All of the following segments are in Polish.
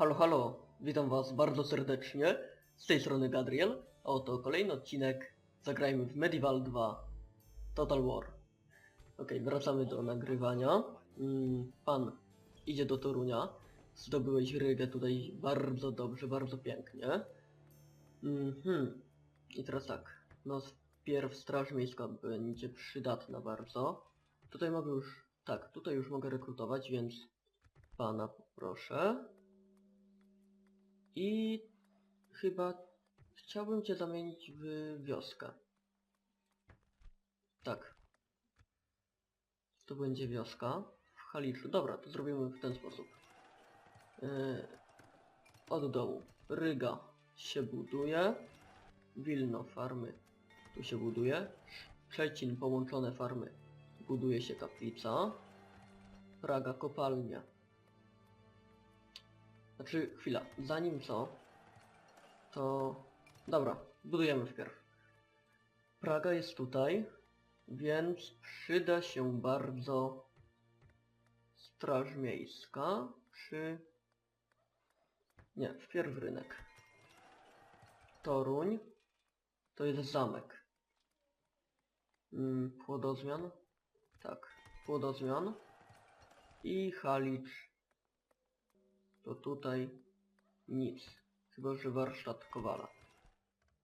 Halo, halo, witam was bardzo serdecznie. Z tej strony Gadriel, a oto kolejny odcinek Zagrajmy w Medieval 2 Total War. Okej, wracamy do nagrywania. Mm, pan idzie do Torunia. Zdobyłeś rygę tutaj bardzo dobrze, bardzo pięknie. Mhm. I teraz tak, no wpierw straż miejska będzie przydatna bardzo. Tutaj mogę już, tak, tutaj już mogę rekrutować, więc pana poproszę. I chyba chciałbym cię zamienić w wioskę. Tak. To będzie wioska w Haliczu. Dobra, to zrobimy w ten sposób. Yy, od dołu. Ryga się buduje. Wilno farmy tu się buduje. Szczecin połączone farmy buduje się kaplica. Praga kopalnia. Znaczy, chwila, zanim co, to... Dobra, budujemy wpierw. Praga jest tutaj, więc przyda się bardzo straż miejska przy... Nie, wpierw rynek. Toruń to jest zamek. Mm, płodozmian? Tak, płodozmian. I Halicz tutaj nic. Chyba, że warsztat Kowala.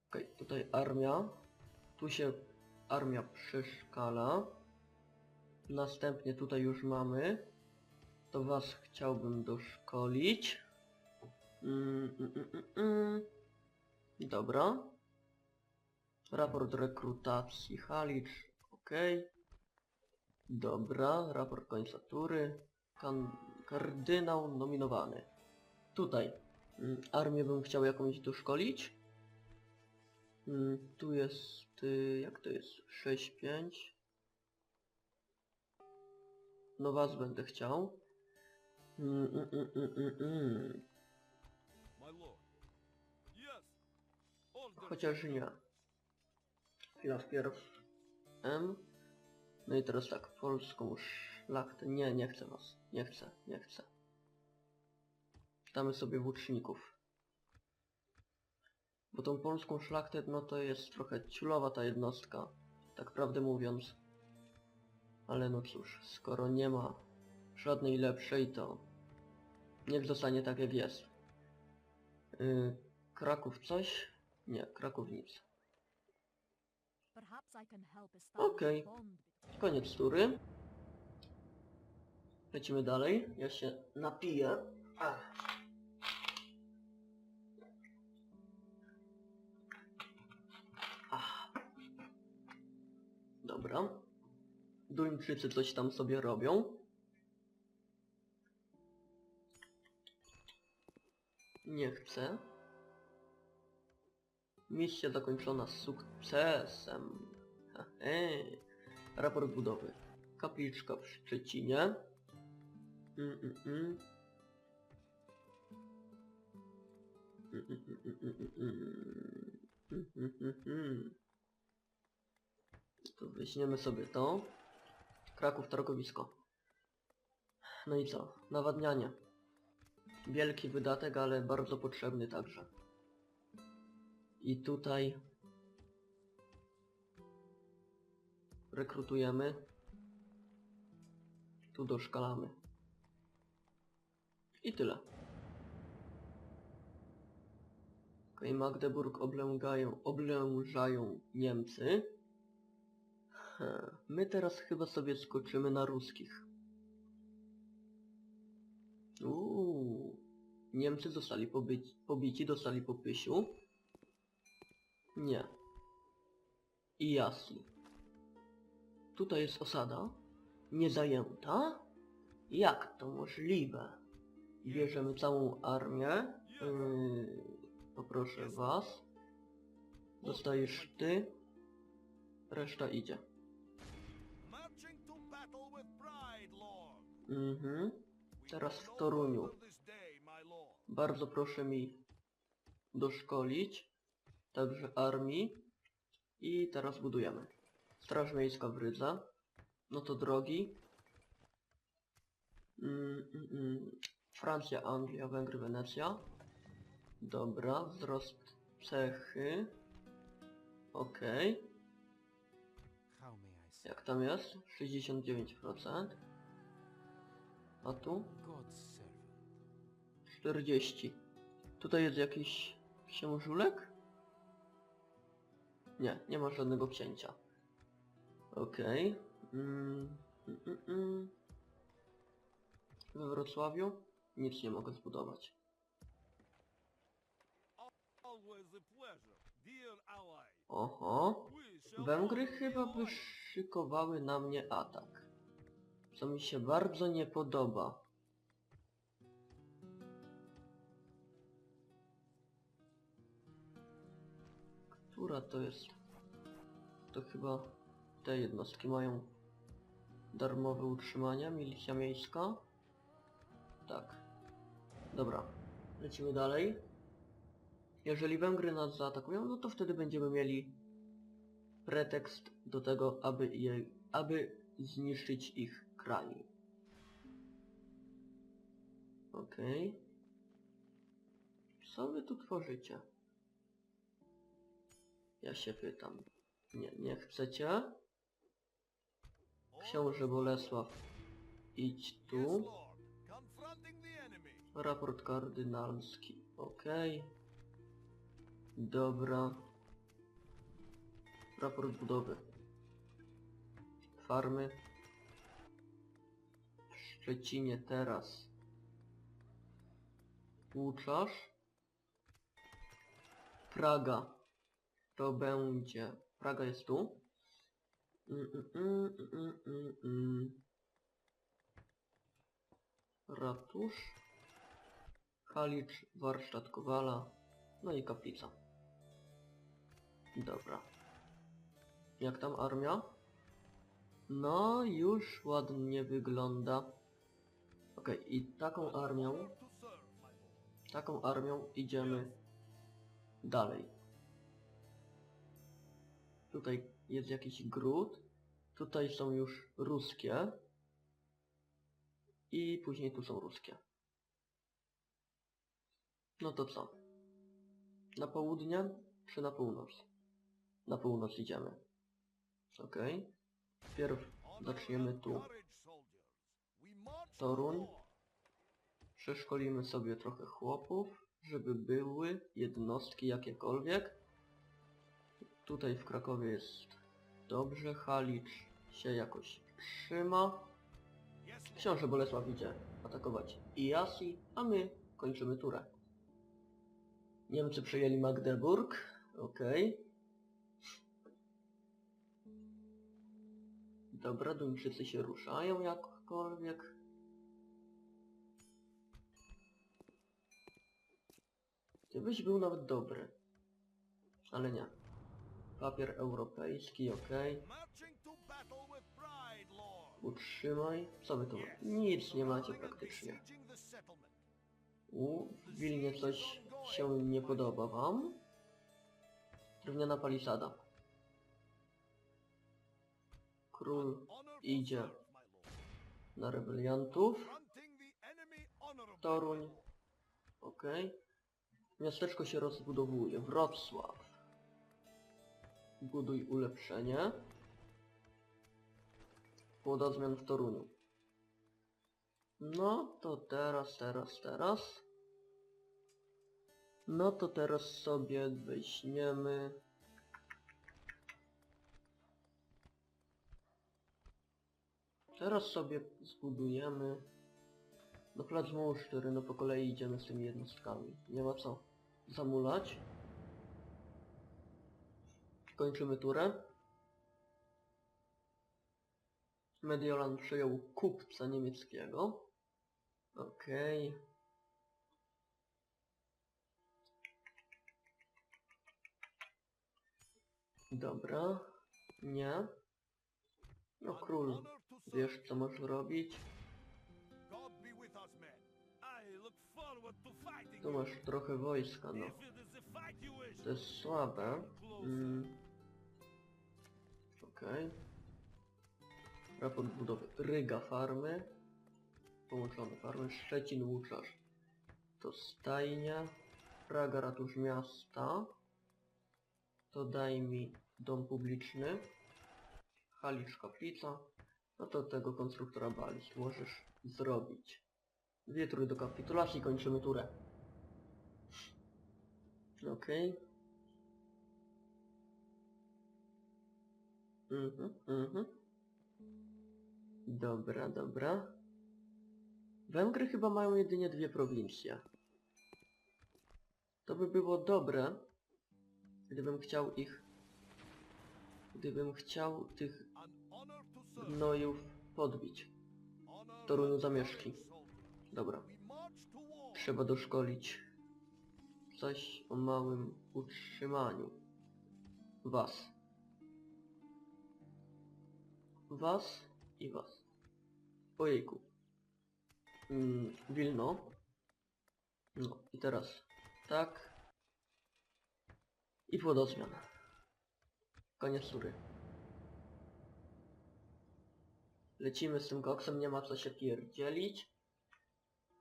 Okej, tutaj armia. Tu się armia przeszkala. Następnie tutaj już mamy. To was chciałbym doszkolić. Mm, mm, mm, mm, mm. Dobra. Raport rekrutacji Halicz. Okej. Dobra, raport końca tury. Kan kardynał nominowany. Tutaj. Mm, armię bym chciał jakąś doszkolić. Mm, tu jest... Y, jak to jest? 6-5. No was będę chciał. Mm, mm, mm, mm, mm, mm. Chociaż nie. Chwila wpierw. M. No i teraz tak, polską szlachtę. Nie, nie chcę was. Nie chcę, nie chcę. Damy sobie włóczników. Bo tą polską szlachtę, no to jest trochę ciulowa ta jednostka. Tak prawdę mówiąc. Ale no cóż, skoro nie ma żadnej lepszej, to niech zostanie tak jak jest. Yy, Kraków coś? Nie, Kraków nic. Okej. between Koniec tury. Lecimy dalej. Ja się napiję. Ach. Dobra. Duńczycy coś tam sobie robią. Nie chcę. Misja zakończona sukcesem. Hej. Raport budowy. Kapliczka w Szczecinie. Mm, mm. Mm, mm, mm, mm, mm, mm. Mm, mm, mm, To weźmiemy sobie to. Kraków targowisko. No i co? Nawadnianie. Wielki wydatek, ale bardzo potrzebny także. I tutaj rekrutujemy. Tu doszkalamy. I tyle. Okej, Magdeburg oblęgają, oblężają Niemcy. My teraz chyba sobie skoczymy na ruskich. Uuu. Niemcy zostali pobyci, pobici, dostali po pysiu. Nie. I Jasli. Tutaj jest osada. Niezajęta? Jak to możliwe? Bierzemy całą armię. Yy, poproszę was. Dostajesz ty. Reszta idzie. Mhm. Teraz w Toruniu. Bardzo proszę mi doszkolić. Także armii. I teraz budujemy. Straż Miejska w Rydze. No to drogi. Mm, mm, mm. Francja, Anglia, Węgry, Wenecja. Dobra, wzrost cechy. Okej. Say? Jak tam jest? 69%. A tu? God's servant. 40. Tutaj jest jakiś księżulek? Nie, nie ma żadnego księcia. Okej. Mm, mm, mm, mm. We Wrocławiu nic nie mogę zbudować. Oho. Węgry chyba loyal. wyszykowały na mnie atak. Co mi się bardzo nie podoba. Która to jest? To chyba te jednostki mają darmowe utrzymania, milicja miejska. Tak. Dobra, lecimy dalej. Jeżeli Węgry nas zaatakują, no to wtedy będziemy mieli pretekst do tego, aby, je, aby zniszczyć ich kraj. Okej. Co wy tu tworzycie? Ja się pytam. Nie, nie chcecie? Książę Bolesław, idź tu. Raport kardynalski. Okej. Dobra. Raport budowy. Farmy. Szczecinie teraz. Łuczarz. Praga. To będzie... Praga jest tu. Mm, mm, mm, mm, mm, mm. Ratusz. Halicz, warsztat Kowala, no i kaplica. Dobra. Jak tam armia? No, już ładnie wygląda. Okej, i taką armią, taką armią idziemy dalej. Tutaj jest jakiś gród. Tutaj są już ruskie. I później tu są ruskie. No to co? Na południe czy na północ? Na północ idziemy. Okej. Wpierw Honor zaczniemy tu. courage, soldiers. We march Toruń. Przeszkolimy sobie trochę chłopów, żeby były jednostki jakiekolwiek. Tutaj w Krakowie jest dobrze, Halicz się jakoś trzyma. Książę Bolesław idzie atakować Iasi, a my kończymy turę. Niemcy przejęli Magdeburg. Okej. Dobra, Duńczycy się ruszają jakkolwiek. Gdybyś był nawet dobry. Ale nie. Papier europejski, lord. Utrzymaj. Co wy tu macie? Nic nie macie praktycznie. U, Wilnie coś się nie podoba wam? Drewniana palisada. Król idzie na rebeliantów. Toruń. Okej. Miasteczko się rozbudowuje. Wrocław. Buduj ulepszenie. Płodozmian w Toruniu. No to teraz, teraz, teraz. No to teraz sobie weźmiemy... Teraz sobie zbudujemy... No plac Musztyry, no po kolei idziemy z tymi jednostkami. Nie ma co zamulać. Kończymy turę. Mediolan przejął kupca niemieckiego. Okej. Dobra. Nie. No król, wiesz co możesz robić? Tu masz trochę wojska, no. To jest słabe. Mm. Okej. Raport budowy. Ryga farmy. połączone farmy. Szczecin, Łuczarz. To stajnia. Praga, ratusz miasta. To daj mi dom publiczny. Halicz, kaplica. No to tego konstruktora balist możesz zrobić. Dwie tury do kapitulacji, kończymy turę. Okej. Mhm, mhm. Dobra, dobra. Węgry chyba mają jedynie dwie prowincje. To by było dobre, gdybym chciał ich... Gdybym chciał tych gnojów podbić. And zamieszki. Dobra. Trzeba doszkolić coś o małym utrzymaniu. Was. Was i was. Ojejku. Mm, Wilno. No i teraz tak. I płodozmian. Koniec tury. Lecimy z tym koksem, nie ma co się pierdzielić.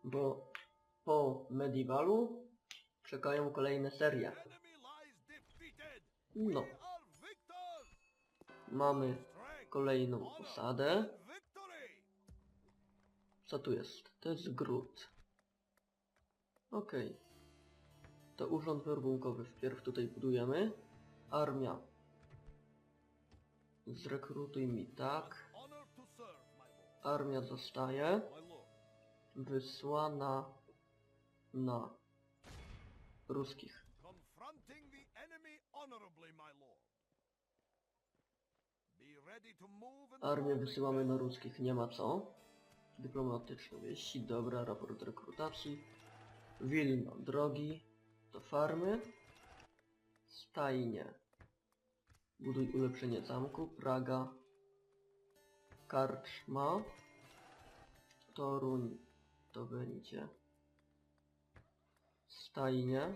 Bo po Medievalu czekają kolejne serie. No, mamy kolejną osadę. Co tu jest? To jest gród. Okej. To urząd werbunkowy wpierw tutaj budujemy. Armia. Zrekrutuj mi tak. Armia zostaje. Wysłana na ruskich. Confronting the enemy honorably, my lord. Armię wysyłamy na ruskich, nie ma co. Dyplomatyczne wieści, dobra, raport rekrutacji. Wilno, drogi, to farmy. Stajnie. Buduj ulepszenie zamku, Praga. Karczma. Toruń, to będzie. Stajnie.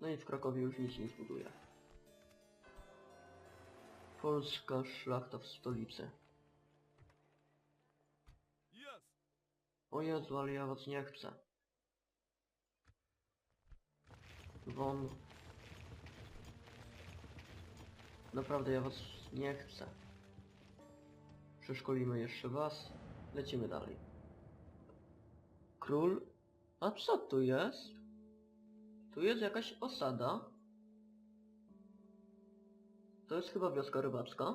No i w Krakowie już nic nie zbuduje. Polska szlachta w stolicy. O Jezu, ale ja was nie chcę. Won. Naprawdę ja was nie chcę. Przeszkolimy jeszcze was. Lecimy dalej. Król? A co tu jest? Tu jest jakaś osada. To jest chyba wioska rybacka.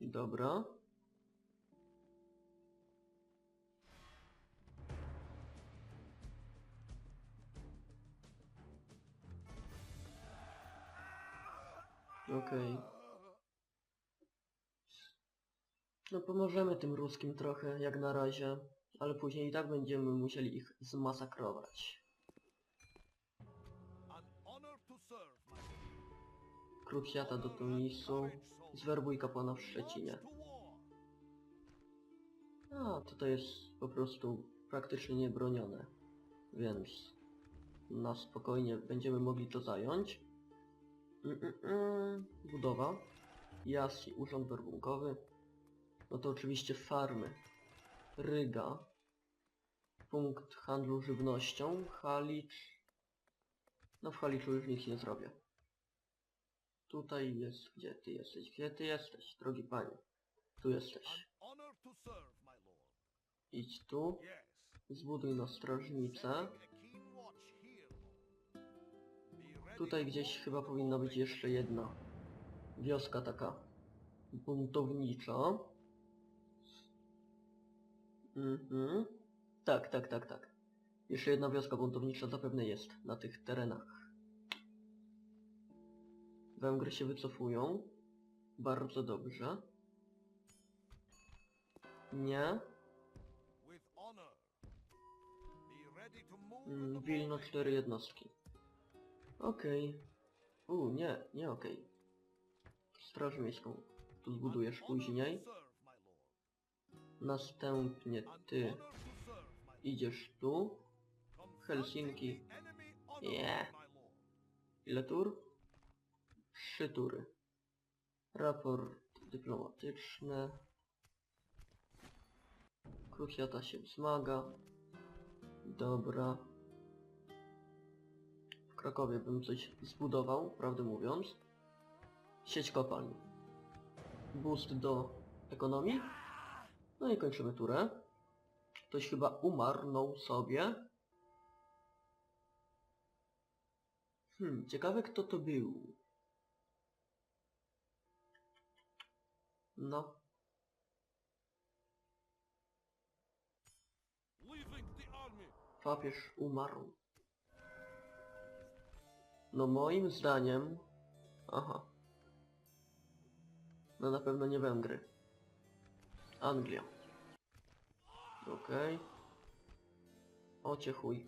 Dobra. Okej. No pomożemy tym ruskim trochę, jak na razie, ale później i tak będziemy musieli ich zmasakrować. Krucjata do Tunisu, zwerbuj kapłana w Szczecinie. A, tutaj jest po prostu praktycznie niebronione, więc na spokojnie będziemy mogli to zająć. Mm, mm, mm. Budowa. Jasi, urząd werbunkowy. No to oczywiście farmy. Ryga. Punkt handlu żywnością. Halicz. No w Haliczu już nic nie zrobię. Tutaj jest, gdzie ty jesteś? Gdzie ty jesteś, drogi panie? Tu jesteś. Idź tu. Zbuduj na strażnicę. Tutaj gdzieś chyba powinna być jeszcze jedna wioska taka buntownicza. Mhm. Tak, tak, tak, tak. Jeszcze jedna wioska buntownicza zapewne jest na tych terenach. Węgry się wycofują. Bardzo dobrze. Nie. Mm, Wilno cztery jednostki. Okej. U, nie, nie okej. Straż miejską. Tu zbudujesz później. Następnie ty idziesz tu. Helsinki. Nie. Ile tur? Trzy tury. Raport dyplomatyczny. Kruchiata się wzmaga. Dobra. W Krakowie bym coś zbudował, prawdę mówiąc. Sieć kopalni. Boost do ekonomii. No i kończymy turę. Ktoś chyba umarnął sobie. Hmm, ciekawe kto to był. No, papież umarł. No moim zdaniem... Aha. No na pewno nie Węgry. Anglia. Okej. Ocie chuj.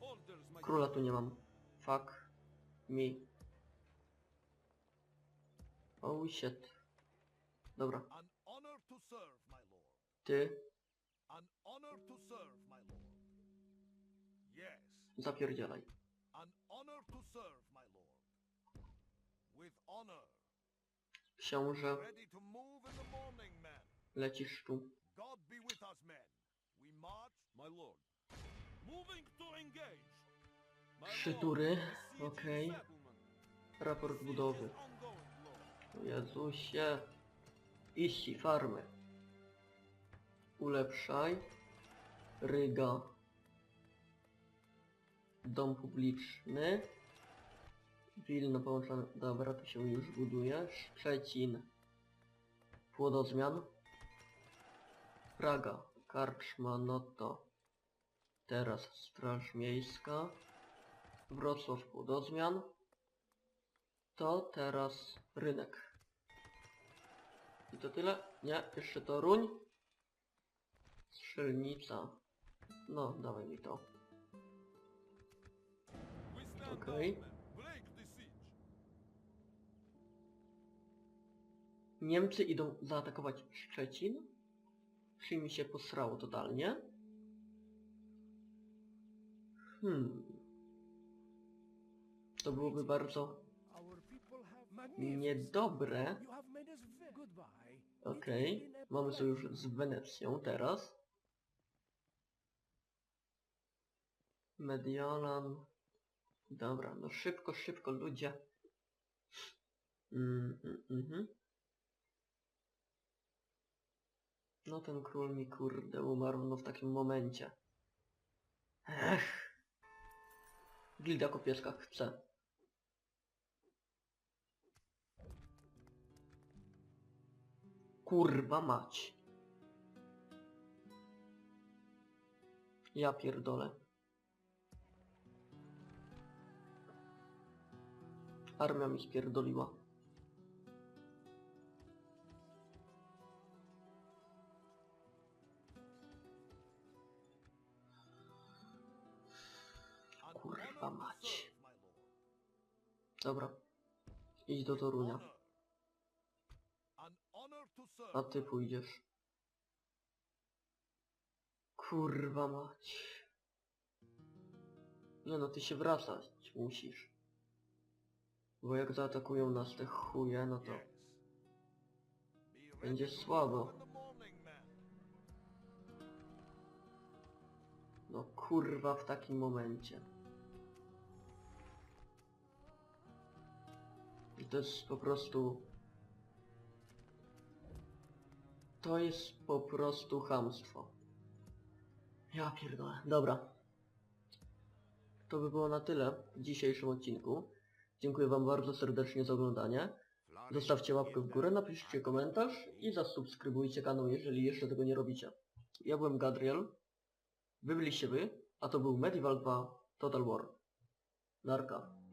Orders, my Króla tu nie mam. Fuck me. Oh shit. Dobra, ty zapierdzielaj. An honor to serve, my lord. With honor. Książę, lecisz tu. God be with us, men. We march, my lord. Moving to engage. Trzy tury, okej. settlement. Raport budowy. Jezusie. Iści farmy. Ulepszaj. Ryga. Dom publiczny. Wilno połączone. Dobra, to się już buduje. Szczecin. Płodozmian. Praga. Karczma, no to. Teraz Straż Miejska. Wrocław Płodozmian. To teraz rynek. I to tyle? Nie, jeszcze Toruń. Strzelnica. No, dawaj mi to. Okej. down, Niemcy idą zaatakować Szczecin. Czy mi się posrało totalnie? Hmm. To byłoby bardzo niedobre. Okej, mamy sojusz z Wenecją teraz. Mediolan. Dobra, no szybko, szybko ludzie. Mm, mm, mhm. No ten król mi kurde umarł no w takim momencie. Ech. Gilda Kopieska chce. Kurwa mać. Ja pierdolę. Armia mi spierdoliła. Kurwa mać. Dobra. Idź do Torunia. A ty pójdziesz. Kurwa mać. Nie no, ty się wracać musisz. Bo jak zaatakują nas te chuje, no to... Będzie słabo. No kurwa w takim momencie. To jest po prostu... To jest po prostu chamstwo. Ja pierdolę. Dobra. To by było na tyle w dzisiejszym odcinku. Dziękuję wam bardzo serdecznie za oglądanie. Zostawcie łapkę w górę, napiszcie komentarz i zasubskrybujcie kanał, jeżeli jeszcze tego nie robicie. Ja byłem Gadriel. Wy byliście wy, a to był Medieval 2 Total War. Narka.